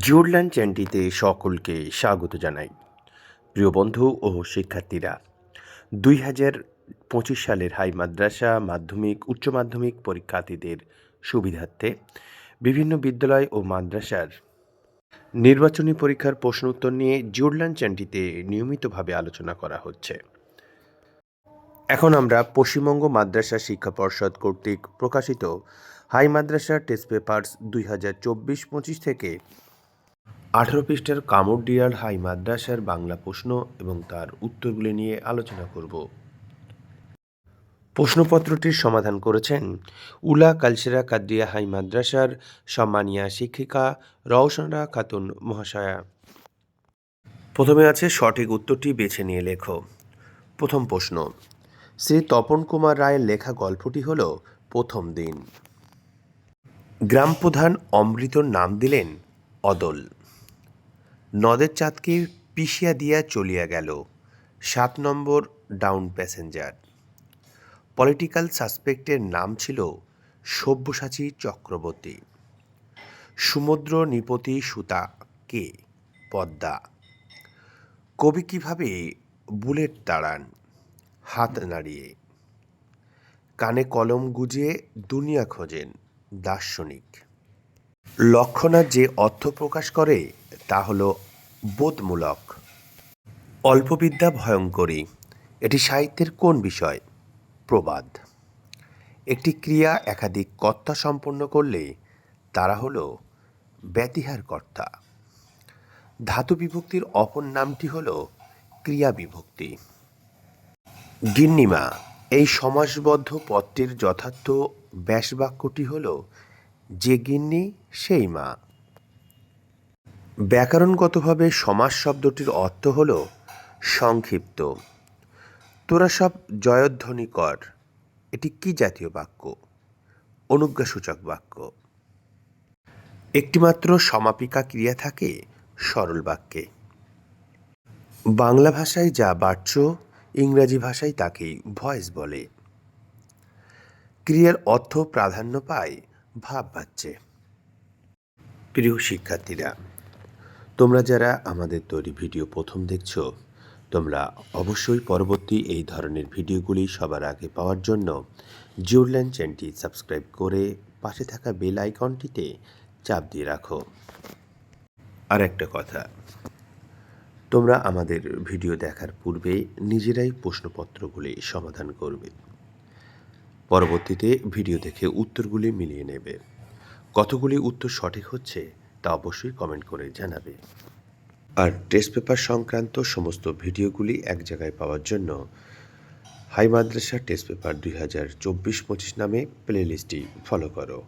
জিওরল্যান্ড চ্যানটিতে সকলকে স্বাগত জানাই। প্রিয় বন্ধু ও শিক্ষার্থীরা, দুই হাজার পঁচিশ সালের হাই মাদ্রাসা মাধ্যমিক, উচ্চ মাধ্যমিক পরীক্ষার্থীদের সুবিধার্থে বিভিন্ন বিদ্যালয় ও মাদ্রাসার নির্বাচনী পরীক্ষার প্রশ্ন উত্তর নিয়ে জিওরল্যান্ড চ্যানটিতে নিয়মিতভাবে আলোচনা করা হচ্ছে। এখন আমরা পশ্চিমবঙ্গ মাদ্রাসা শিক্ষা পর্ষদ কর্তৃক প্রকাশিত হাই মাদ্রাসা টেস্ট পেপার্স দুই হাজার চব্বিশ পঁচিশ থেকে আঠারো পৃষ্ঠার কামড়ডিয়াল হাই মাদ্রাসার বাংলা প্রশ্ন এবং তার উত্তরগুলি নিয়ে আলোচনা করব। প্রশ্নপত্রটির সমাধান করেছেন উলা কালসেরা কাদ্রিয়া হাই মাদ্রাসার সম্মানিয়া শিক্ষিকা রওশনরা খাতুন মহাশয়া। প্রথমে আছে সঠিক উত্তরটি বেছে নিয়ে লেখো। প্রথম প্রশ্ন, শ্রী তপন কুমার রায়ের লেখা গল্পটি হল প্রথম দিন। গ্রাম প্রধান অমৃতর নাম দিলেন অদল। নদের চাঁদকে পিষিয়া দিয়া চলিয়া গেল। সাত নম্বর ডাউন প্যাসেঞ্জার। পলিটিক্যাল সাসপেক্টের নাম ছিল সব্যসাচী চক্রবর্তী। সমুদ্র নিপতি সুতা কে? পদ্মা। কবি কীভাবে বুলেট তাড়ান? হাত নাড়িয়ে। কানে কলম গুজে দুনিয়া খোঁজেন দার্শনিক। লক্ষণার যে অর্থ প্রকাশ করে, তা হল বোধমূলক। অল্পবিদ্যা ভয়ঙ্করী, এটি সাহিত্যের কোন বিষয়? প্রবাদ। একটি ক্রিয়া একাধিক কর্তা সম্পন্ন করলে, তারা হল ব্যতিহার কর্তা ধাতু বিভক্তির অপর নামটি হল ক্রিয়া বিভক্তি। গিন্নিমা, এই সমাসবদ্ধ পদটির যথার্থ ব্যাসবাক্যটি হল যে গিন্নি, সেই মা। ব্যাকরণগতভাবে সমাস শব্দটির অর্থ হল সংক্ষিপ্ত। তোরা সব জয়ধ্বনি কর। এটি কি জাতীয় বাক্য? অনুজ্ঞাসূচক বাক্য। একটিমাত্র সমাপিকা ক্রিয়া থাকে সরল বাক্যে। বাংলা ভাষায় যা বাচ্য, ইংরাজি ভাষায় তাকেই ভয়েস বলে। ক্রিয়ার অর্থ প্রাধান্য পায় ভাব বাচ্চে প্রিয় শিক্ষার্থীরা, তোমরা যারা আমাদের তৈরি ভিডিও প্রথম দেখছ, তোমরা অবশ্যই পরবর্তী এই ধরনের ভিডিওগুলি সবার আগে পাওয়ার জন্য জিওরল্যান্ড চ্যানেলটি সাবস্ক্রাইব করে পাশে থাকা বেল আইকনটিতে চাপ দিয়ে রাখো। আর একটা কথা, তোমরা আমাদের ভিডিও দেখার পূর্বে নিজেরাই প্রশ্নপত্রগুলি সমাধান করবে। পরবর্তীতে ভিডিও দেখে উত্তরগুলি মিলিয়ে নেবে। কতগুলি উত্তর সঠিক হচ্ছে তা অবশ্যই কমেন্ট করে জানাবে। আর টেস্ট পেপার সংক্রান্ত সমস্ত ভিডিওগুলি এক জায়গায় পাওয়ার জন্য হাই মাদ্রাসা টেস্ট পেপার দুই হাজার চব্বিশ পঁচিশ নামে প্লেলিস্টটি ফলো করো।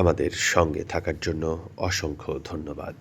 আমাদের সঙ্গে থাকার জন্য অসংখ্য ধন্যবাদ।